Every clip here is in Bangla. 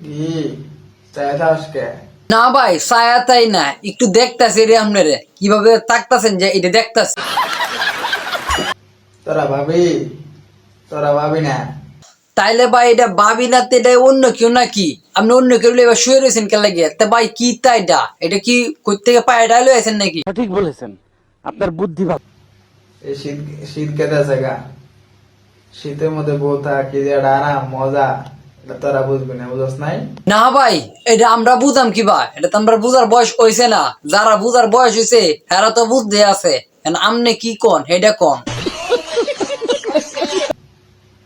কি? কে না ভাই সায়াতাই না। একটু দেখতাছি রে আপনারে। কীভাবে তাকতাছেন যে এটা দেখতাছি। তোরা ভাবি? তোরা ভাবি না? তাইলে ভাই এটা ভাবি না তো এটা অন্য কেউ নাকি? আপনি অন্য কেউ এবার শুয়ে রয়েছেন কে লাগে তা ভাই কি তাই এটা? এটা কি কই থেকে পায়ে ডাইলে আছেন নাকি? সঠিক বলেছেন। আপনার বুদ্ধি ভাব এই শীত শীত কেটে আছে গা। শীতের মধ্যে বউ থাকা আরাম মজা। তোরা বুঝবি না বুঝস নাই? না ভাই এটা আমরা বুঝাম এটা তো আমরা বুঝার বয়স হয়েছে না। যারা বুঝার বয়স এরা তো বুঝতে আছে। আমনে কি কন এটা কন?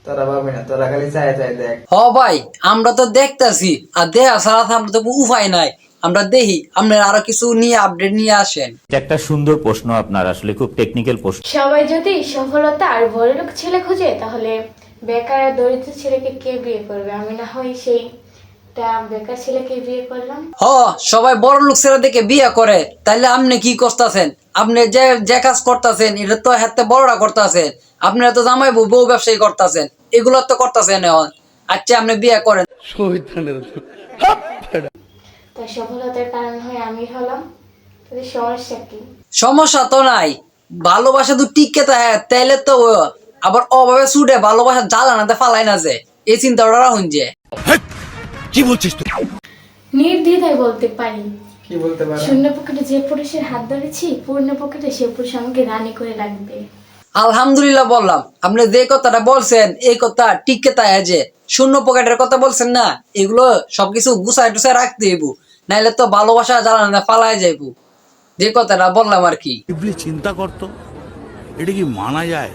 তোরা ভাবি না তোরা খালি চাই চাই দেখ। হ ভাই আমরা তো দেখতাছি আর ছাড়া তো আমরা তো উপায় নাই। আমরা দেখি আপনার আরও কিছু নিয়ে আপডেট নিয়ে আসেন। একটা সুন্দর প্রশ্ন আপনার আসলে খুব টেকনিক্যাল প্রশ্ন। সবাই যদি সফলতা আর বড়লোক ছেলে খোঁজে তাহলে বেকার দরিদ্র ছেলেকে কে বিয়ে করবে? আমি না হয় সেইটা বেকার ছেলেকে বিয়ে করলাম। হ সবাই বড় লোক ছেলে দেখে বিয়ে করে। তাইলে আপনি কি করতেছেন? আপনি যে যে কাজ করতেছেন এটা তো হাতে বড়রা করতেছেন। আপনারা তো জামাই বউ বউ ব্যবসায়ী করতেছেন। এগুলো তো করতেছেন এখন। আচ্ছা আপনি বিয়ে করেন। তো সফলতার কারণ হয় আমি হলাম। সমস্যা কি? সমস্যা তো নাই। ভালোবাসা তো টিকে তাইলে তো আবার অভাবে ছুটে ভালোবাসা জ্বালানাতে ফালাই না যে এই চিন্তাটা রাখুন যে। কি বলছিস তুই? নির্দ্বিধায় বলতে পারি। কি বলতে পারো? শূন্য পকেটে যে পুরুষের হাত ধরেছি পূর্ণ পকেটে সে পুরুষ আমাকে রানী করে রাখবে। আলহামদুলিল্লাহ বললাম। আপনি যে কথাটা বলছেন এই কথা টিকে তাই আছে। শূন্য পকেটের কথা বলছেন না এগুলো সবকিছু গুছায় টুসাই রাখতে হইব। নাইলে তো ভালোবাসা জ্বালানা ফালাই যাইব। যে কথাটা বললাম আর কি। চিন্তা করতো এটা কি মানা যায়?